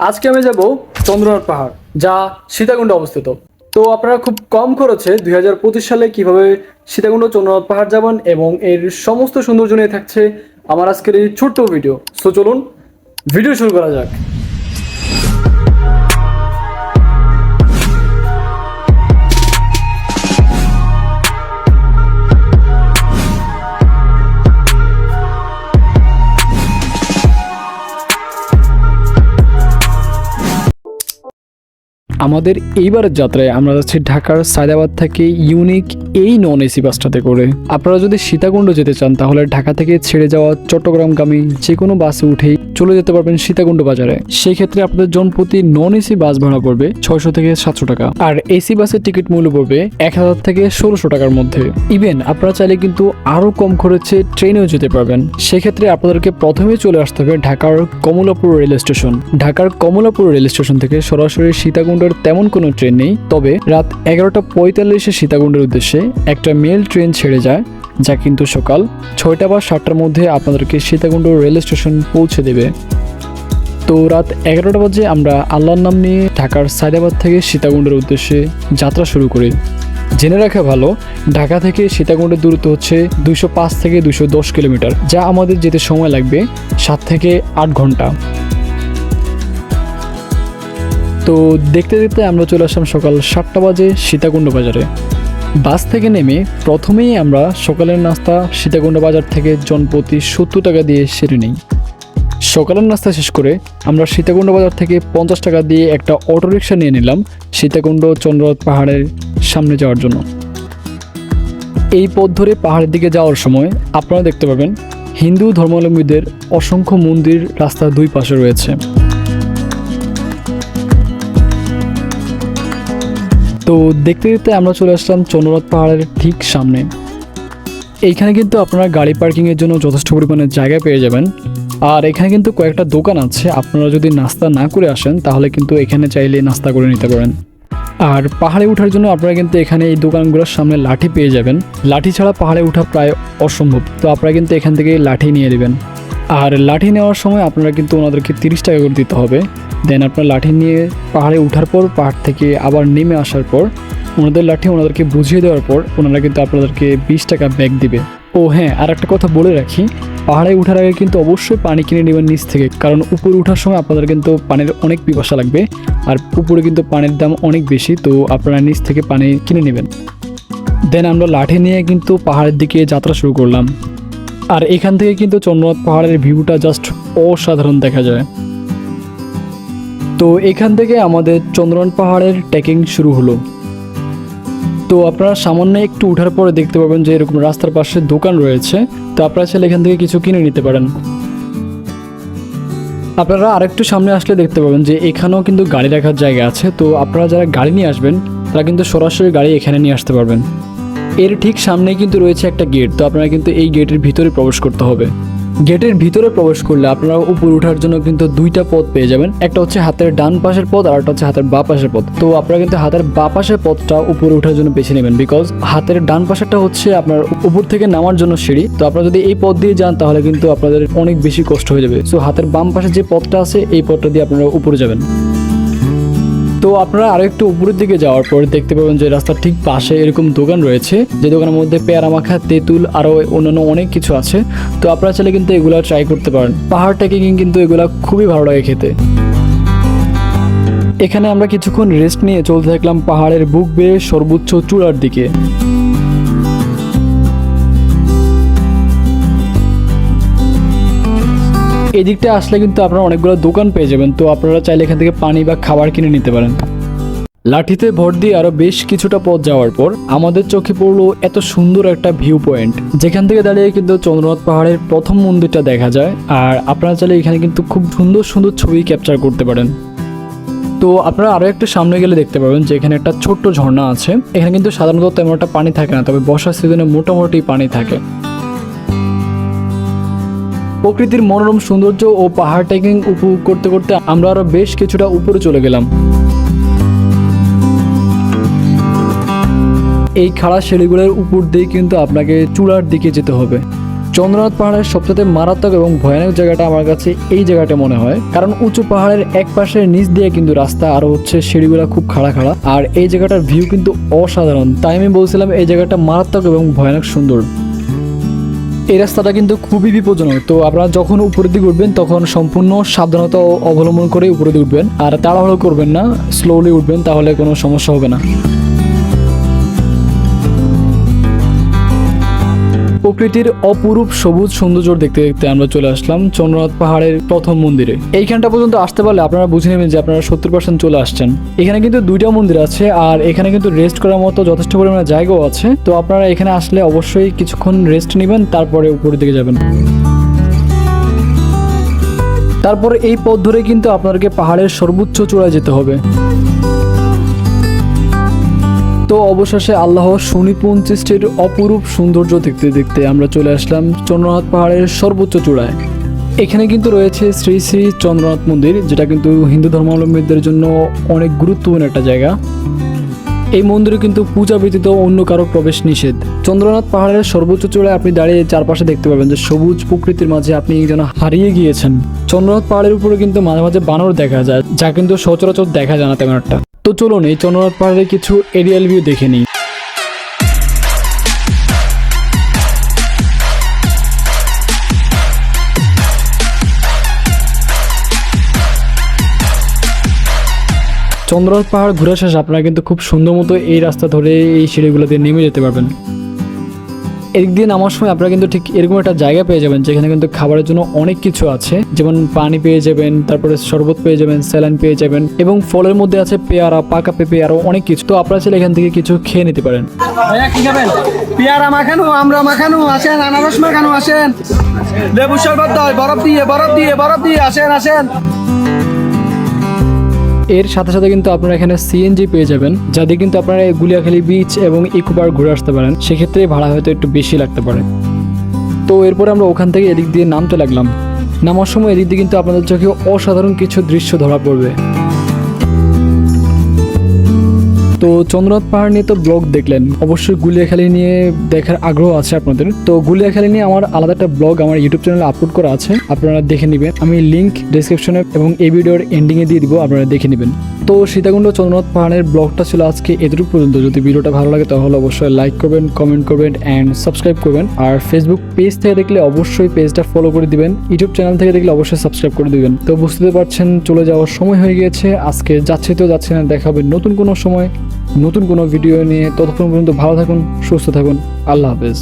আজকে আমি যাব চন্দ্রনাথ পাহাড়, যা সীতাকুণ্ডে অবস্থিত। তো আপনারা খুব কম খরচে দুই হাজার পঁচিশ সালে কীভাবে সীতাকুণ্ড, চন্দ্রনাথ পাহাড় যাবেন এবং এর সমস্ত সৌন্দর্য নিয়ে থাকছে আমার আজকের এই ছোট্ট ভিডিও সো চলুন ভিডিও শুরু করা যাক। আমাদের এইবারের যাত্রায় আমরা যাচ্ছি ঢাকার সায়দাবাদ থেকে ইউনিক এই নন এসি বাসটাতে করে। আপনারা যদি সীতাকুণ্ড যেতে চান, তাহলে ঢাকা থেকে ছেড়ে যাওয়া চট্টগ্রামগামী যে কোনো বাসে উঠেই চলে যেতে পারবেন সীতাকুণ্ড বাজারে। সেই ক্ষেত্রে আপনাদের জনপ্রতি নন এসি বাস ভাড়া পড়বে ছয়শো থেকে সাতশো টাকা। আর এসি বাসের টিকিট মূল্য পড়বে এক হাজার থেকে ষোলোশো টাকার মধ্যে। ইভেন আপনারা চাইলে কিন্তু আরও কম খরচে ট্রেনেও যেতে পারবেন। সেক্ষেত্রে আপনাদেরকে প্রথমে চলে আসতে হবে ঢাকার কমলাপুর রেল স্টেশন ঢাকার কমলাপুর রেল স্টেশন থেকে সরাসরি সীতাকুণ্ডের তেমন কোনো ট্রেন নেই। তবে রাত এগারোটা পঁয়তাল্লিশে সীতাকুণ্ডের উদ্দেশ্যে একটা মেল ট্রেন ছেড়ে যায়, যা কিন্তু সকাল ছয়টা বা সাতটার মধ্যে আপনাদেরকে সীতাকুণ্ড রেল স্টেশন পৌঁছে দেবে। তো রাত এগারোটা বাজে আমরা আল্লাহর নাম নিয়ে ঢাকার সায়দাবাদ থেকে সীতাকুণ্ডের উদ্দেশ্যে যাত্রা শুরু করি। জেনে রাখা ভালো, ঢাকা থেকে সীতাকুণ্ডের দূরত্ব হচ্ছে দুশো পাঁচ থেকে দুশো দশ কিলোমিটার, যা আমাদের যেতে সময় লাগবে সাত থেকে আট ঘণ্টা। তো দেখতে দেখতে আমরা চলে আসলাম সকাল সাতটা বাজে সীতাকুণ্ড বাজারে। বাস থেকে নেমে প্রথমেই আমরা সকালের নাস্তা সীতাকুণ্ড বাজার থেকে জনপ্রতি সত্তর টাকা দিয়ে সেরে নিই। সকালের নাস্তা শেষ করে আমরা সীতাকুণ্ড বাজার থেকে পঞ্চাশ টাকা দিয়ে একটা অটোরিকশা নিয়ে নিলাম সীতাকুণ্ড চন্দ্রনাথ পাহাড়ের সামনে যাওয়ার জন্য। এই পথ ধরে পাহাড়ের দিকে যাওয়ার সময় আপনারা দেখতে পাবেন হিন্দু ধর্মাবলম্বীদের অসংখ্য মন্দির রাস্তার দুই পাশে রয়েছে। তো দেখতে দেখতে আমরা চলে আসলাম চন্দ্রনাথ পাহাড়ের ঠিক সামনে। এইখানে কিন্তু আপনারা গাড়ি পার্কিংয়ের জন্য যথেষ্ট পরিমাণে জায়গা পেয়ে যাবেন। আর এখানে কিন্তু কয়েকটা দোকান আছে, আপনারা যদি নাস্তা না করে আসেন, তাহলে কিন্তু এখানে চাইলে নাস্তা করে নিতে পারেন। আর পাহাড়ে ওঠার জন্য আপনারা কিন্তু এখানে এই দোকানগুলোর সামনে লাঠি পেয়ে যাবেন। লাঠি ছাড়া পাহাড়ে ওঠা প্রায় অসম্ভব, তো আপনারা কিন্তু এখান থেকে লাঠি নিয়ে নেবেন। আর লাঠি নেওয়ার সময় আপনারা কিন্তু ওনাদেরকে তিরিশ টাকা করে দিতে হবে। দেন আপনার লাঠি নিয়ে পাহাড়ে ওঠার পর, পাহাড় থেকে আবার নেমে আসার পর, ওনাদের লাঠি ওনাদেরকে বুঝিয়ে দেওয়ার পর, ওনারা কিন্তু আপনাদেরকে বিশ টাকা ব্যাগ দিবে। ও হ্যাঁ আর একটা কথা বলে রাখি, পাহাড়ে ওঠার আগে কিন্তু অবশ্যই পানি কিনে নেবেন নিচ থেকে, কারণ উপরে ওঠার সময় আপনাদের কিন্তু পানির অনেক পিপাসা লাগবে, আর উপরে কিন্তু পানির দাম অনেক বেশি, তো আপনারা নিচ থেকে পানি কিনে নেবেন। দেন আমরা লাঠি নিয়ে কিন্তু পাহাড়ের দিকে যাত্রা শুরু করলাম। আর এখান থেকে কিন্তু চন্দ্রনাথ পাহাড়ের ভিউটা জাস্ট অসাধারণ দেখা যায়। তো এখান থেকে আমাদের চন্দ্রন পাহাড়ের ট্রেকিং শুরু হলো। তো আপনারা সামান্য একটু উঠার পরে দেখতে পাবেন যে এরকম রাস্তার পাশে দোকান রয়েছে। তো আপনারা চাইলে এখান থেকে কিছু কিনে নিতে পারেন। আপনারা আরেকটু সামনে আসলে দেখতে পাবেন যে এখানেও কিন্তু গাড়ি রাখার জায়গা আছে। তো আপনারা যারা গাড়ি নিয়ে আসবেন, তারা কিন্তু সরাসরি গাড়ি এখানে নিয়ে আসতে পারবেন। এর ঠিক সামনেই কিন্তু রয়েছে একটা গেট তো আপনারা কিন্তু এই গেটের ভিতরে প্রবেশ করতে হবে। গেটের ভিতরে প্রবেশ করলে আপনারা উপরে উঠার জন্য কিন্তু দুইটা পথ পেয়ে যাবেন। একটা হচ্ছে হাতের ডান পাশের পথ আর একটা হচ্ছে হাতের বা পাশের পথ। তো আপনারা কিন্তু হাতের বা পাশের পথটা উপরে ওঠার জন্য বেছে নেবেন বিকজ হাতের ডান পাশেরটা হচ্ছে আপনার উপর থেকে নামার জন্য সিঁড়ি। তো আপনারা যদি এই পথ দিয়ে যান তাহলে কিন্তু আপনাদের অনেক বেশি কষ্ট হয়ে যাবে। সো হাতের বাম পাশে যে পথটা আছে, এই পথটা দিয়ে আপনারা উপরে যাবেন। তো আপনারা আরও একটু উপরের দিকে যাওয়ার পর দেখতে পাবেন যে রাস্তার ঠিক পাশে এরকম দোকান রয়েছে, যে দোকানের মধ্যে পেয়ারা মাখা, তেঁতুল, আরও অন্যান্য অনেক কিছু আছে। তো আপনারা চাইলে কিন্তু এগুলো ট্রাই করতে পারেন। পাহাড় ট্রেকিং কিন্তু এগুলা খুবই ভালো লাগে খেতে। এখানে আমরা কিছুক্ষণ রেস্ট নিয়ে চলতে থাকলাম পাহাড়ের বুক বেয়ে সর্বোচ্চ চূড়ার দিকে। এই আসলে কিন্তু আপনারা অনেকগুলো দোকান পেয়ে যাবেন, তো আপনারা চাইলে এখান থেকে পানি বা খাবার কিনে নিতে পারেন। লাঠিতে ভর দিয়ে আরও বেশ কিছুটা পথ যাওয়ার পর আমাদের চোখে পড়ল এত সুন্দর একটা ভিউ পয়েন্ট যেখান থেকে দাঁড়িয়ে কিন্তু চন্দ্রনাথ পাহাড়ের প্রথম মন্দিরটা দেখা যায়, আর আপনারা চাইলে এখানে কিন্তু খুব সুন্দর সুন্দর ছবি ক্যাপচার করতে পারেন। তো আপনারা আরও একটু সামনে গেলে দেখতে পাবেন যে এখানে একটা ছোট্ট ঝর্ণা আছে। এখানে কিন্তু সাধারণত তেমন একটা পানি থাকে না, তবে বর্ষার সিজনে মোটামুটি পানি থাকে। প্রকৃতির মনোরম সৌন্দর্য ও পাহাড় ট্রেকিং উপভোগ করতে করতে আমরা আরও বেশ কিছুটা উপরে চলে গেলাম। এই খাড়া সিঁড়িগুলোর উপর দিয়ে কিন্তু আপনাকে চূড়ার দিকে যেতে হবে। চন্দ্রনাথ পাহাড়ের সবচেয়ে মারাত্মক এবং ভয়ানক জায়গাটা আমার কাছে এই জায়গাটা মনে হয়। কারণ উঁচু পাহাড়ের এক পাশে নিচ দিয়ে কিন্তু রাস্তা আর হচ্ছে সিঁড়িগুলো খুব খাড়া খাড়া। আর এই জায়গাটার ভিউ কিন্তু অসাধারণ। তাই আমি বলছিলাম এই জায়গাটা মারাত্মক এবং ভয়ানক সুন্দর। এই রাস্তাটা কিন্তু খুবই বিপজ্জনক। তো আপনারা যখন উপরের দিকে উঠবেন, তখন সম্পূর্ণ সাবধানতা অবলম্বন করে উপরে দিকে উঠবেন। আর তাড়াহুড়ো করবেন না স্লোলি উঠবেন, তাহলে কোনো সমস্যা হবে না। প্রকৃতির অপরূপ সবুজ সৌন্দর্য দেখতে দেখতে আমরা চলে আসলাম চন্দ্রনাথ পাহাড়ের প্রথম মন্দিরে। এইখানটা পর্যন্ত আসতে পারলে আপনারা বুঝে নেবেন যে আপনারা সত্তর পার্সেন্ট চলে আসছেন। এখানে কিন্তু দুইটা মন্দির আছে আর এখানে কিন্তু রেস্ট করার মতো যথেষ্ট পরিমাণে জায়গাও আছে। তো আপনারা এখানে আসলে অবশ্যই কিছুক্ষণ রেস্ট নেবেন, তারপরে উপরের দিকে যাবেন। তারপরে এই পথ ধরে কিন্তু আপনাদেরকে পাহাড়ের সর্বোচ্চ চূড়ায় যেতে হবে। তো অবশেষে আল্লাহ সুনিপুণ সৃষ্টির অপরূপ সৌন্দর্য দেখতে দেখতে আমরা চলে আসলাম চন্দ্রনাথ পাহাড়ের সর্বোচ্চ চূড়ায়। এখানে কিন্তু রয়েছে শ্রী শ্রী চন্দ্রনাথ মন্দির, যেটা কিন্তু হিন্দু ধর্মাবলম্বীদের জন্য অনেক গুরুত্বপূর্ণ একটা জায়গা। এই মন্দিরে কিন্তু পূজা ব্যতীত অন্য কারও প্রবেশ নিষেধ। চন্দ্রনাথ পাহাড়ের সর্বোচ্চ চূড়ায় আপনি দাঁড়িয়ে চারপাশে দেখতে পাবেন যে সবুজ প্রকৃতির মাঝে আপনি যেন হারিয়ে গিয়েছেন। চন্দ্রনাথ পাহাড়ের উপরে কিন্তু মাঝে মাঝে বানর দেখা যায়, যা কিন্তু সচরাচর দেখা যায় না তেমন একটা। তো চলুন এই চন্দ্রনাথ পাহাড়ের কিছু এরিয়াল ভিউ দেখে নিই। চন্দ্রনাথ পাহাড় ঘুরে শেষ আপনারা কিন্তু খুব সুন্দর মতো এই রাস্তা ধরে এই সিঁড়িগুলোতে নেমে যেতে পারবেন। এদিক আমার সময় আপনারা কিন্তু ঠিক এরকম একটা জায়গা পেয়ে যাবেন যেখানে কিন্তু খাবারের জন্য অনেক কিছু আছে। যেমন পানি পেয়ে যাবেন, তারপরে শরবত পেয়ে যাবেন, স্যালাইন পেয়ে যাবেন এবং ফলের মধ্যে আছে পেয়ারা, পাকা পেঁপে আরও অনেক কিছু। তো আপনারা চাইলে এখান থেকে কিছু খেয়ে নিতে পারেন। পেয়ারা মাখানো, আমরা মাখানো, আসেন, আনারস মাখানো, আসেন। লেবু শরবত বরফ দিয়ে বরফ দিয়ে বরফ দিয়ে, আসেন আসেন। এর সাথে সাথে কিন্তু আপনারা এখানে সিএনজি পেয়ে যাবেন, যা দিয়ে কিন্তু আপনারা গুলিয়াখালী বিচ এবং ইকোবার ঘুরে আসতে পারেন। সেক্ষেত্রে ভাড়া হয়তো একটু বেশি লাগতে পারে। তো এরপরে আমরা ওখান থেকে এদিক দিয়ে নামতে লাগলাম। নামার সময় এদিক দিয়ে কিন্তু আপনাদের চোখে অসাধারণ কিছু দৃশ্য ধরা পড়বে। তো চন্দ্রনাথ পাহাড় নিয়ে তো ব্লগ দেখলেন। অবশ্যই গুলিয়াখালী নিয়ে দেখার আগ্রহ আছে আপনাদের। তো গুলিয়াখালী নিয়ে আমার আলাদা একটা ব্লগ আমার ইউটিউব চ্যানেলে আপলোড করা আছে, আপনারা দেখে নেবেন। আমি লিঙ্ক ডিসক্রিপশনে এবং এই ভিডিওর এন্ডিংয়ে দিয়ে দিব, আপনারা দেখে নেবেন। তো সীতাকুণ্ড চন্দ্রনাথ পাহাড়ের ব্লগটা ছিল আজকে এতটুকু পর্যন্ত। যদি ভিডিওটা ভালো লাগে তাহলে অবশ্যই লাইক করবেন কমেন্ট করবেন অ্যান্ড সাবস্ক্রাইব করবেন। আর ফেসবুক পেজ থেকে দেখলে অবশ্যই পেজটা ফলো করে দিবেন। ইউটিউব চ্যানেল থেকে দেখলে অবশ্যই সাবস্ক্রাইব করে দিবেন। তো বুঝতে পারছেন, চলে যাওয়ার সময় হয়ে গিয়েছে। আজকে যাচ্ছে তো যাচ্ছে না দেখা হবে নতুন কোনো সময়। নতুন কোনো ভিডিও নিয়ে ততক্ষণ পর্যন্ত ভালো থাকুন সুস্থ থাকুন। আল্লাহ হাফেজ।